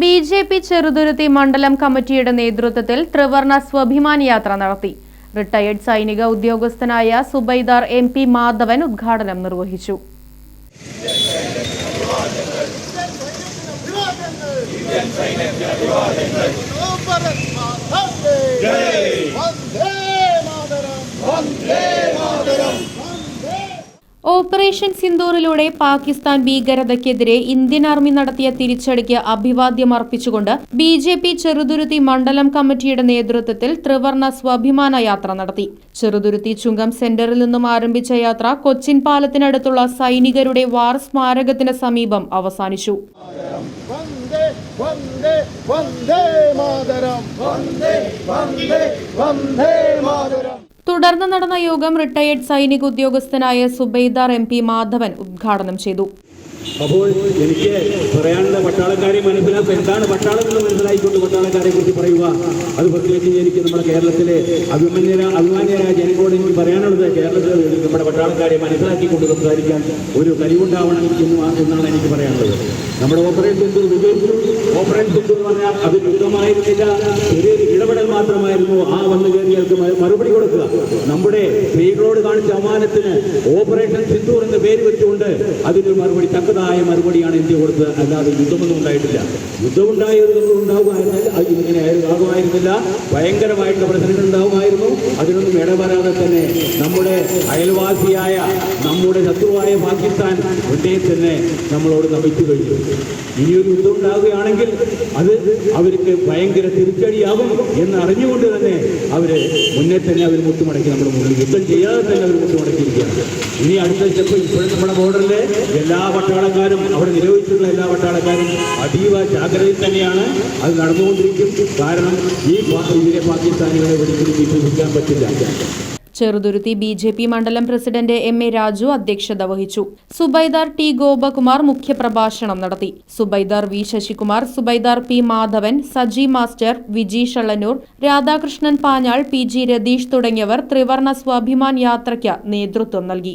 B J P Cheruthuruthy മണ്ഡലം കമ്മിറ്റിയുടെ നേതൃത്വത്തിൽ ത്രിവർണ സ്വഭിമാൻ യാത്ര നടത്തി. റിട്ടയേർഡ് സൈനിക ഉദ്യോഗസ്ഥനായ സുബൈദാർ എം പി മാധവൻ ഉദ്ഘാടനം നിർവഹിച്ചു. ഓപ്പറേഷൻ സിന്ദൂറിലൂടെ പാകിസ്ഥാൻ ഭീകരതയ്ക്കെതിരെ ഇന്ത്യൻ ആർമി നടത്തിയ തിരിച്ചടിക്ക് അഭിവാദ്യം അർപ്പിച്ചുകൊണ്ട് ബി ജെ പി ചെറുതുരുത്തി മണ്ഡലം കമ്മിറ്റിയുടെ നേതൃത്വത്തിൽ ത്രിവർണ സ്വാഭിമാന യാത്ര നടത്തി. ചെറുതുരുത്തി ചുങ്കം സെന്ററിൽ നിന്നും ആരംഭിച്ച യാത്ര കൊച്ചിൻ പാലത്തിനടുത്തുള്ള സൈനികരുടെ വാർ സ്മാരകത്തിന് സമീപം അവസാനിച്ചു. വന്ദേ വന്ദേ മാതരം. വന്ദേ വന്ദേ വന്ദേ മാതരം. തുടർന്ന് നടന്ന യോഗം റിട്ടയേർഡ് സൈനിക ഉദ്യോഗസ്ഥനായ സുബൈദാർ എം പി മാധവൻ ഉദ്ഘാടനം ചെയ്തു അപ്പോൾ എനിക്ക് പറയാനുള്ള പട്ടാളക്കാരെ മനസ്സിലാക്കുക എന്താണ് പട്ടാളം എന്ന് മനസ്സിലായിക്കൊണ്ട് പട്ടാളക്കാരെ കുറിച്ച് പറയുക? അത് പ്രത്യേകിച്ച് എനിക്ക് നമ്മുടെ കേരളത്തിലെ അഭിമന്യര അഭിമാന്യരായ ജനങ്ങളോട് എനിക്ക് പറയാനുള്ളത് കേരളത്തിൽ നമ്മുടെ പട്ടാളക്കാരെ മനസ്സിലാക്കിക്കൊണ്ട് സംസാരിക്കാൻ ഒരു കഴിവുണ്ടാവണം എന്ന് എന്നാണ് എനിക്ക് പറയാനുള്ളത്. നമ്മുടെ ഓപ്പറേഷൻ സിന്ധു വിജയിച്ചു ഓപ്പറേഷൻ സിന്ധു എന്ന് പറഞ്ഞാൽ അത് യുദ്ധമായിരുന്നില്ല ചെറിയൊരു ഇടപെടൽ മാത്രമായിരുന്നു. ആ വന്നു കയറിയവർക്ക് മറുപടി കൊടുക്കുക. നമ്മുടെ സ്ത്രീകളോട് കാണിച്ച അമാനത്തിന് ഓപ്പറേഷൻ സിന്ധു എന്ന പേര് വെച്ചുകൊണ്ട് അതിനൊരു മറുപടി തക്കതായ മറുപടിയാണ് ഇന്ത്യ കൊടുത്തത്. അല്ലാതെ യുദ്ധമൊന്നും ഉണ്ടായിട്ടില്ല. യുദ്ധം ഉണ്ടാകുമായിരുന്നില്ല അത് ഇങ്ങനെ ആകുമായിരുന്നില്ല ഭയങ്കരമായിട്ടുള്ള പ്രസിഡന്റ് ഉണ്ടാവുമായിരുന്നു. അതിനൊന്നും ഇടപെടാതെ തന്നെ നമ്മുടെ അയൽവാസിയായ നമ്മുടെ ശത്രുവായ പാകിസ്ഥാൻ ഒന്നേ തന്നെ നമ്മളോട് നമിച്ചു കഴിഞ്ഞു ഇനിയൊരു യുദ്ധം ഉണ്ടാകുകയാണെങ്കിൽ അത് അവർക്ക് ഭയങ്കര തിരിച്ചടിയാകും എന്ന് അറിഞ്ഞുകൊണ്ട് തന്നെ അവർ മുന്നേ തന്നെ അവർ മുട്ടുമടക്കി നമ്മുടെ മുന്നിൽ യുദ്ധം ചെയ്യാതെ തന്നെ അവർ മുട്ടുമടക്കിയിരിക്കുകയാണ്. ഇനി അടുത്ത സ്റ്റെപ്പ് ഇപ്പോഴും നമ്മുടെ ബോർഡറിലെ എല്ലാ പട്ടാളക്കാരും അവിടെ നിരോധിച്ചിട്ടുള്ള എല്ലാ പട്ടാളക്കാരും അതീവ ജാഗ്രതയിൽ തന്നെയാണ് അത് നടന്നുകൊണ്ടിരിക്കും. കാരണം ഈ ഇതിലെ പാകിസ്ഥാനികളെ ഒരിക്കലും വിശ്വസിക്കാൻ പറ്റില്ല. ചെറുതുരുത്തി ബി ജെ പി മണ്ഡലം പ്രസിഡന്റ് എം എ രാജു അധ്യക്ഷത വഹിച്ചു. സുബൈദാർ ടി ഗോപകുമാർ മുഖ്യപ്രഭാഷണം നടത്തി. Subedar V Sasikumar subedar P Madhavan Saji master Viji Shallanur Radhakrishnan Panjal P G Ratheesh തുടങ്ങിയവർ ത്രിവർണ സ്വാഭിമാൻ യാത്രയ്ക്ക് നേതൃത്വം നൽകി.